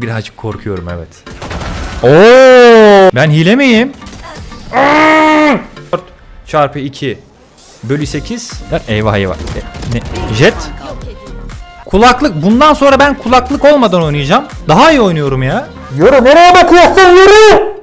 Birazcık korkuyorum evet. Oo! Ben hile miyim? Aa! 4 çarpı 2 bölü 8 eyvah eyvah. E, Ne? Jet? Kulaklık. Bundan sonra ben kulaklık olmadan oynayacağım. Daha iyi oynuyorum ya. Yürü nereye bakıyorsun yürü?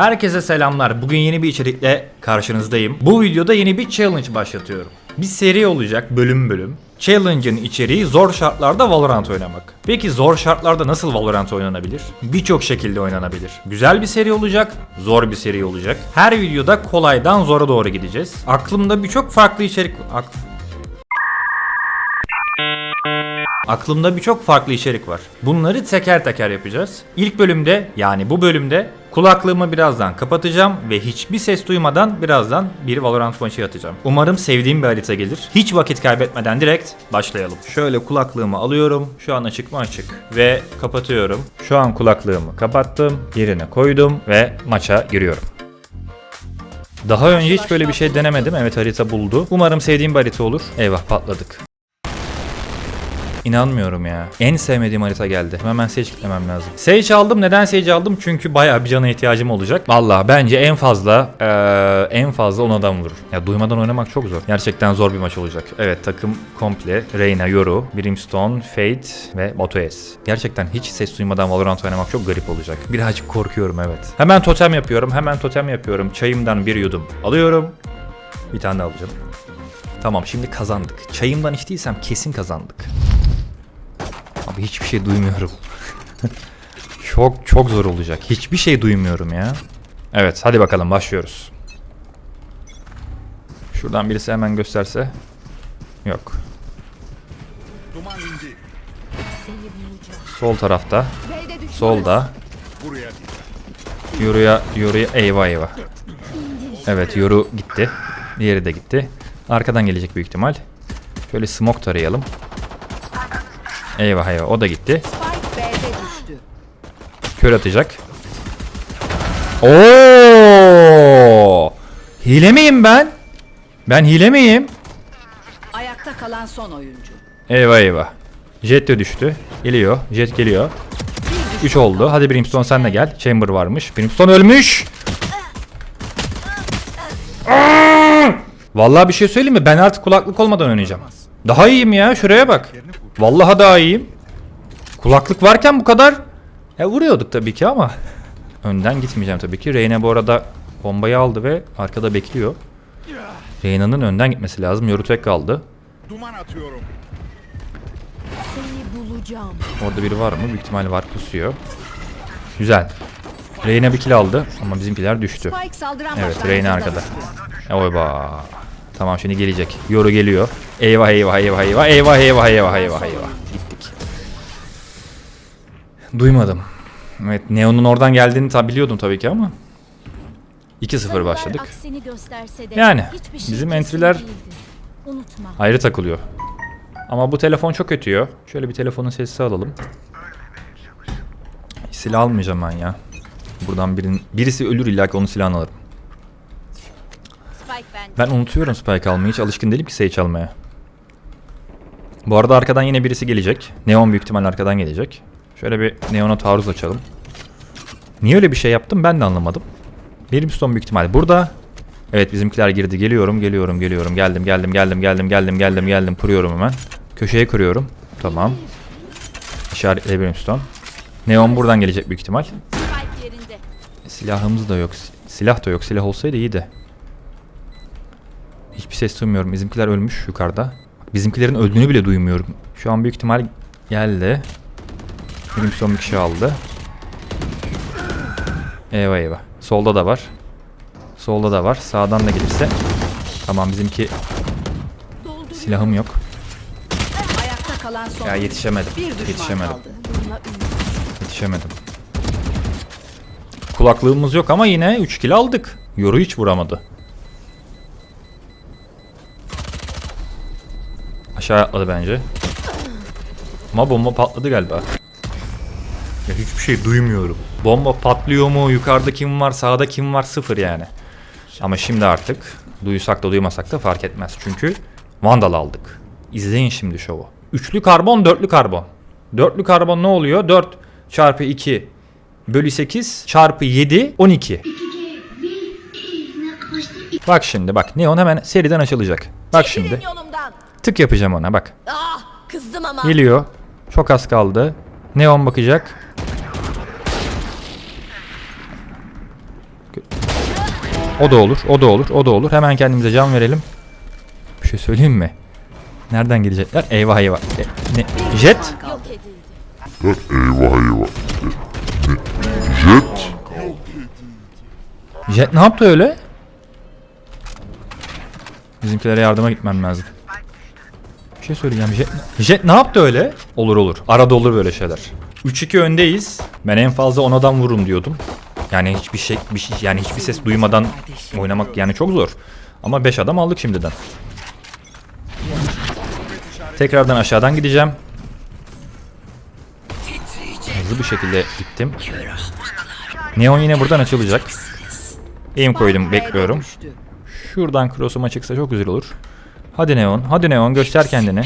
Herkese selamlar. Bugün yeni bir içerikle karşınızdayım. Bu videoda yeni bir challenge başlatıyorum. Bir seri olacak bölüm bölüm. Challenge'ın içeriği zor şartlarda Valorant oynamak. Peki zor şartlarda nasıl Valorant oynanabilir? Birçok şekilde oynanabilir. Güzel bir seri olacak, zor bir seri olacak. Her videoda kolaydan zora doğru gideceğiz. Aklımda birçok farklı içerik... Ak- Aklımda birçok farklı içerik var. Bunları teker teker yapacağız. İlk bölümde yani bu bölümde kulaklığımı birazdan kapatacağım ve hiçbir ses duymadan birazdan bir Valorant maçı atacağım. Umarım sevdiğim bir harita gelir. Hiç vakit kaybetmeden direkt başlayalım. Şöyle kulaklığımı alıyorum. Şu an açık mı açık. Ve kapatıyorum. Şu an kulaklığımı kapattım. Yerine koydum ve maça giriyorum. Daha önce hiç böyle bir şey denemedim. Evet harita buldu. Umarım sevdiğim bir harita olur. Eyvah patladık. İnanmıyorum ya. En sevmediğim harita geldi. Hemen Sage gitmem lazım. Sage aldım. Neden Sage aldım? Çünkü bayağı bir cana ihtiyacım olacak. Valla bence en fazla eee, en fazla 10 adam vurur. Ya duymadan oynamak çok zor. Gerçekten zor bir maç olacak. Evet takım komple. Reyna, Yoru, Brimstone, Fate ve Batuez. Gerçekten hiç ses duymadan Valorant oynamak çok garip olacak. Birazcık korkuyorum evet. Hemen totem yapıyorum. Hemen totem yapıyorum. Çayımdan bir yudum alıyorum. Bir tane daha alacağım. Tamam şimdi kazandık. Çayımdan içtiysem kesin kazandık. Abi hiçbir şey duymuyorum. çok çok zor olacak. Hiçbir şey duymuyorum ya. Evet hadi bakalım başlıyoruz. Şuradan birisi hemen gösterse. Yok. Sol tarafta. Solda. Yoruya, yoruya eyvah eyvah. Evet yoru gitti. Diğeri de gitti. Arkadan gelecek büyük ihtimal. Şöyle smoke tarayalım. Eyvah eyvah o da gitti. Kör atacak. Oo! Hile miyim ben? Ben hile miyim? Ayakta kalan son oyuncu. Eyvah eyvah. Jet de düştü. Geliyor. Jet geliyor. 3 oldu. Hadi Brimstone sen de gel. Chamber varmış. Brimstone ölmüş. Vallahi bir şey söyleyeyim mi? Ben artık kulaklık olmadan oynayacağım. Daha iyiyim ya. Şuraya bak. Vallahi daha iyiyim. Kulaklık varken bu kadar ya vuruyorduk tabii ki ama önden gitmeyeceğim tabii ki. Reyna bu arada bombayı aldı ve arkada bekliyor. Reyna'nın önden gitmesi lazım. Yoru tek kaldı. Duman atıyorum. Seni bulacağım. Orada biri var mı? Büyük ihtimalle var pusuyor. Güzel. Reyna bir kill aldı ama bizimkiler düştü. Evet Reyna arkada. Oyba. Tamam şimdi gelecek. Yoru geliyor. Eyvah eyvah eyvah eyvah eyvah eyvah eyvah eyvah eyvah. Gittik. Duymadım. Evet Neon'un oradan geldiğini tabi biliyordum tabii ki ama. 2-0 başladık. Aksini gösterse de Yani, şey bizim entry'ler-. Ayrı takılıyor. Ama bu telefon çok ötüyor. Şöyle bir telefonun sesi alalım. Silah almayacağım ben ya. Buradan birin, birisi ölür illa ki onun silahını alırım. Ben unutuyorum Spike almayı. Hiç alışkın değilim ki Sage almaya. Bu arada arkadan yine birisi gelecek. Neon büyük ihtimalle arkadan gelecek. Şöyle bir Neon'a taarruz açalım. Niye öyle bir şey yaptım ben de anlamadım. Brimstone büyük ihtimal burada. Evet bizimkiler girdi. Geliyorum, geliyorum, geliyorum. Geldim, geldim, geldim, geldim, geldim, geldim, geldim. Kuruyorum hemen. Köşeye kuruyorum. Tamam. İşaretle Brimstone. Neon buradan gelecek büyük ihtimal. Silahımız da yok. Silah da yok. Silah olsaydı iyiydi. Hiçbir ses duymuyorum. Bizimkiler ölmüş yukarıda. Bizimkilerin öldüğünü bile duymuyorum. Şu an büyük ihtimal geldi. Benim son bir kişi aldı. Eyvah eyvah. Solda da var. Solda da var. Sağdan da gelirse. Tamam bizimki silahım yok. Ayakta kalan son Ya yetişemedim. Yetişemedim. Yetişemedim. Kulaklığımız yok ama yine 3 kill aldık. Yoru hiç vuramadı. Aşağı atladı bence. Ama bomba patladı galiba. Ya hiçbir şey duymuyorum. Bomba patlıyor mu? Yukarıda kim var? Sağda kim var? Sıfır yani. Ama şimdi artık Duysak da duymasak da fark etmez. Çünkü Vandal aldık. İzleyin şimdi şovu. Üçlü karbon, dörtlü karbon. Dörtlü karbon ne oluyor? 4 çarpı 2 bölü 8 çarpı 7 12. Bak şimdi bak Neon hemen seriden açılacak. Bak şimdi Çekilin yolumdan. Tık yapacağım ona bak. Ah kızdım ama. Geliyor. Çok az kaldı. Neon bakacak. O da olur, o da olur, o da olur. Hemen kendimize can verelim. Bir şey söyleyeyim mi? Nereden gelecekler? Eyvah eyvah. E, ne? Jet? Eyvah eyvah. Ne? Jet. Jet ne yaptı öyle? Bizimkilere yardıma gitmem lazım. Şey söyleyeceğim. Jet, Jet ne yaptı öyle? Olur olur. Arada olur böyle şeyler. 3-2 öndeyiz. Ben en fazla 10 adam vururum diyordum. Yani hiçbir şey, bir şey yani hiçbir ses duymadan oynamak yani çok zor. Ama 5 adam aldık şimdiden. Tekrardan aşağıdan gideceğim. Hızlı bir şekilde gittim. Neon yine buradan açılacak. Aim koydum bekliyorum. Şuradan cross'uma çıksa çok güzel olur. Hadi Neon, hadi Neon göster kendini.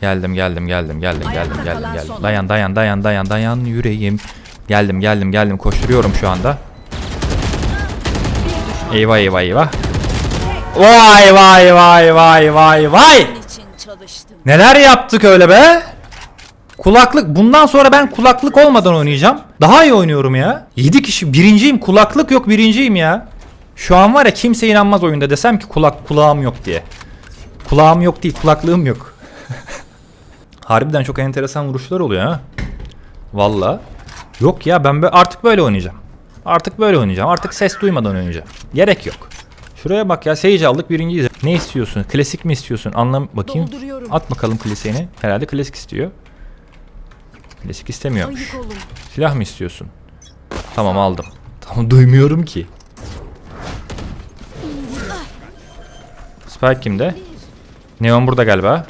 Geldim, geldim, geldim, geldim, geldim, geldim, geldim. Dayan, dayan, dayan, dayan, dayan yüreğim. Geldim, geldim, geldim. Koşturuyorum şu anda. Eyvah, eyvah, eyvah. Vay vay vay vay vay vay. Neler yaptık öyle be? Kulaklık. Bundan sonra ben kulaklık olmadan oynayacağım. Daha iyi oynuyorum ya. 7 kişi birinciyim. Kulaklık yok birinciyim ya. Şu an var ya kimse inanmaz oyunda desem ki kulak kulağım yok diye. Kulağım yok değil kulaklığım yok. Harbiden çok enteresan vuruşlar oluyor ha. Valla. Yok ya ben bö- artık böyle oynayacağım. Artık böyle oynayacağım. Artık ses duymadan oynayacağım. Gerek yok. Şuraya bak ya Sage aldık birinciyiz. Ne istiyorsun? Klasik mi istiyorsun? Anlam bakayım. At bakalım klasiğini. Herhalde klasik istiyor. Klasik istemiyormuş. Silah mı istiyorsun? Tamam aldım. Tamam duymuyorum ki. Spike kimde? Neon burada galiba.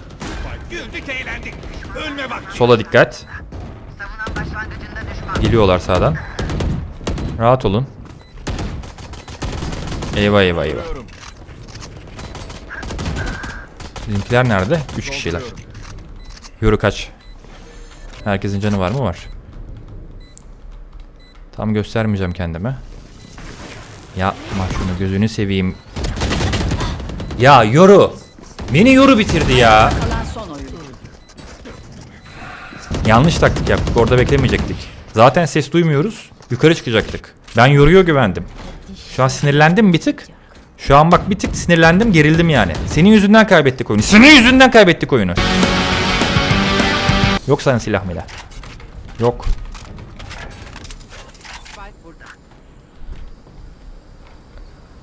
Güldük eğlendik. Ölme bak. Sola dikkat. Geliyorlar sağdan. Rahat olun. Eyvah eyvah eyvah. Bizimkiler nerede? 3 kişiler. Yürü kaç. Herkesin canı var mı? Var. Tam göstermeyeceğim kendime. Yapma şunu gözünü seveyim. Ya yoru. Beni yoru bitirdi ya. Yanlış taktik yaptık. Orada beklemeyecektik. Zaten ses duymuyoruz. Yukarı çıkacaktık. Ben yoruyor güvendim. Şu an sinirlendim bir tık. Şu an bak bir tık sinirlendim gerildim yani. Senin yüzünden kaybettik oyunu. Senin yüzünden kaybettik oyunu. Yok sana silah milah. Yok.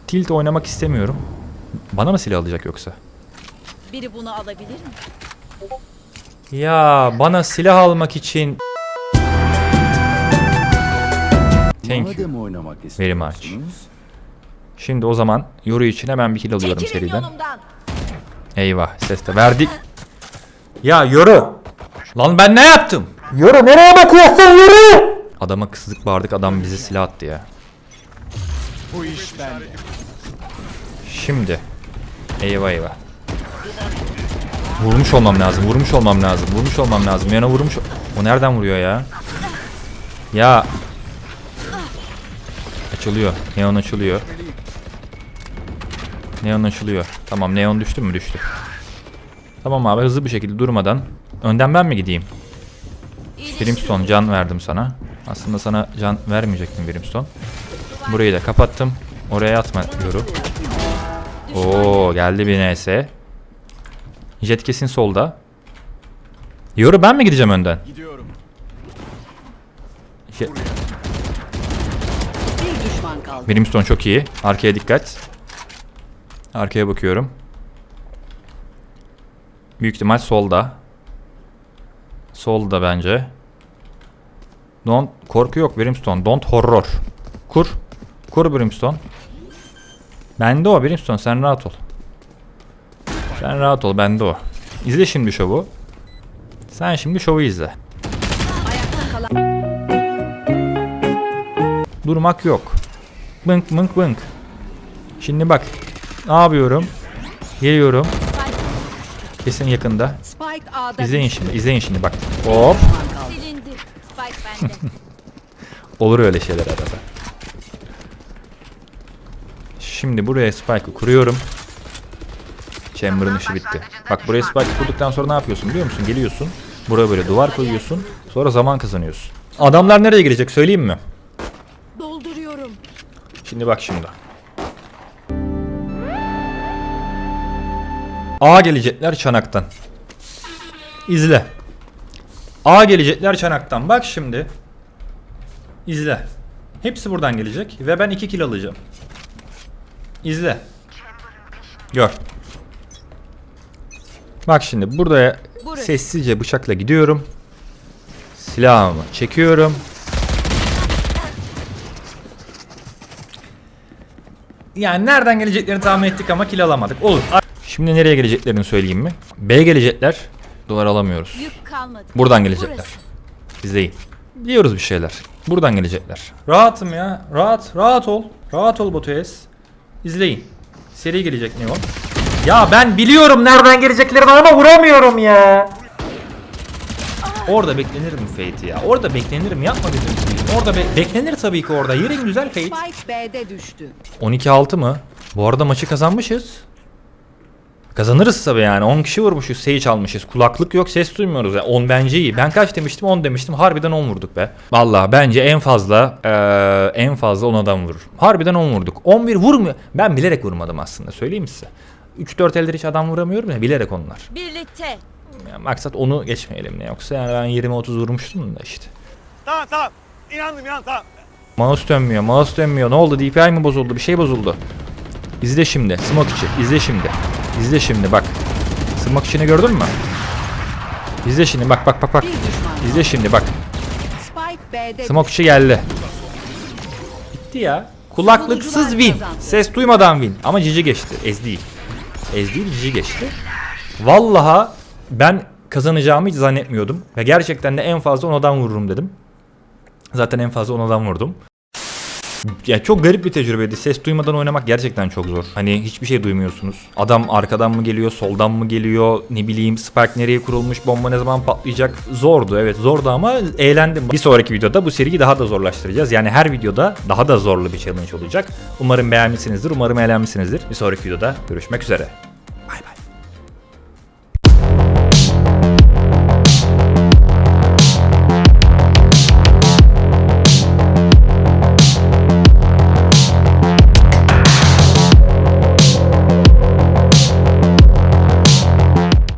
Tilt oynamak istemiyorum. Bana mı silah alacak yoksa? Biri bunu alabilir mi? Ya bana silah almak için Thank you. Madem oynamak Very much. istiyorsunuz, Şimdi o zaman Yoru için hemen bir kill alıyorum Çekilin seriden. yolumdan. Eyvah ses de verdik. Ya Yoru. Lan ben ne yaptım? Yoru nereye bakıyorsun Yoru? Adama kızdık bağırdık adam bize silah attı ya. Bu iş bende. Şimdi. Eyvah eyvah. Vurmuş olmam lazım. Vurmuş olmam lazım. Vurmuş olmam lazım. Yana vurmuş. O nereden vuruyor ya? Ya. Açılıyor. Neon açılıyor. Neon açılıyor. Tamam neon düştü mü? Düştü. Tamam abi hızlı bir şekilde durmadan. Önden ben mi gideyim? Brimstone can verdim sana. Aslında sana can vermeyecektim Brimstone. Burayı da kapattım. Oraya atma yoru. Oo geldi bir NS. Jet kesin solda. Yoru ben mi gideceğim önden? Gidiyorum. Jet- Bir düşman kaldı. Brimstone çok iyi. Arkaya dikkat. Arkaya bakıyorum. Büyük ihtimal solda. Solda bence. Don't korku yok Brimstone. Don't horror. Kur. Kur Brimstone. Bende o Brimstone sen rahat ol. Sen rahat ol bende o. İzle şimdi şovu. Sen şimdi şovu izle. Durmak yok. Bınk bınk bınk. Şimdi bak. Ne yapıyorum? Geliyorum. Kesin yakında. İzleyin şimdi. izleyin şimdi bak. Hop. Olur öyle şeyler arada. Şimdi buraya spike'ı kuruyorum. Chamber'ın işi bitti. Bak buraya spike kurduktan sonra ne yapıyorsun biliyor musun? Geliyorsun. Buraya böyle duvar koyuyorsun. Sonra zaman kazanıyorsun. Adamlar nereye girecek söyleyeyim mi? Dolduruyorum. Şimdi bak şimdi. A gelecekler çanaktan. İzle. A gelecekler çanaktan. Bak şimdi. İzle. Hepsi buradan gelecek ve ben 2 kill alacağım. İzle. Gör. Bak şimdi buraya Burası. sessizce bıçakla gidiyorum. Silahımı çekiyorum. Yani nereden geleceklerini tahmin ettik ama kill alamadık. Olur. Şimdi nereye geleceklerini söyleyeyim mi? B gelecekler. Duvar alamıyoruz. Yük kalmadı. Buradan gelecekler. Burası. İzleyin. Biliyoruz bir şeyler. Buradan gelecekler. Rahatım ya. Rahat. Rahat ol. Rahat ol Batuez. İzleyin. Seri gelecek ne o? Ya ben biliyorum nereden geleceklerini ama vuramıyorum ya. Orada beklenir mi Fate ya? Orada beklenir mi? Yapma seveyim. Orada be- beklenir tabii ki orada. Yerin güzel Fate. Spike B'de düştü. 12-6 mı? Bu arada maçı kazanmışız. Kazanırız tabii yani. 10 kişi vurmuşuz. Sage almışız. Kulaklık yok ses duymuyoruz. Yani 10 bence iyi. Ben kaç demiştim? 10 demiştim. Harbiden 10 vurduk be. Vallahi bence en fazla eee, en fazla 10 adam vurur. Harbiden 10 vurduk. 11 vurmuyor. Ben bilerek vurmadım aslında. Söyleyeyim size. 3-4 eldir hiç adam vuramıyorum ya. Bilerek onlar. Birlikte. Yani maksat onu geçmeyelim ne. Yoksa yani ben 20-30 vurmuştum da işte. Tamam tamam. İnandım inan tamam. Mouse dönmüyor, mouse dönmüyor. Ne oldu? DPI mi bozuldu? Bir şey bozuldu. İzle şimdi. Smoke içi. İzle şimdi. İzle şimdi bak. Smoke içini gördün mü? İzle şimdi bak bak bak bak. İzle şimdi bak. Spike B'de Smoke içi geldi. Bitti ya. Kulaklıksız win. Ses duymadan win. Ama cici geçti. Ez değil. Ez değil cici geçti. Vallaha ben kazanacağımı hiç zannetmiyordum. Ve gerçekten de en fazla onadan vururum dedim. Zaten en fazla onadan vurdum. Ya çok garip bir tecrübeydi. Ses duymadan oynamak gerçekten çok zor. Hani hiçbir şey duymuyorsunuz. Adam arkadan mı geliyor, soldan mı geliyor, ne bileyim spike nereye kurulmuş, bomba ne zaman patlayacak. Zordu evet zordu ama eğlendim. Bir sonraki videoda bu seriyi daha da zorlaştıracağız. Yani her videoda daha da zorlu bir challenge olacak. Umarım beğenmişsinizdir, umarım eğlenmişsinizdir. Bir sonraki videoda görüşmek üzere.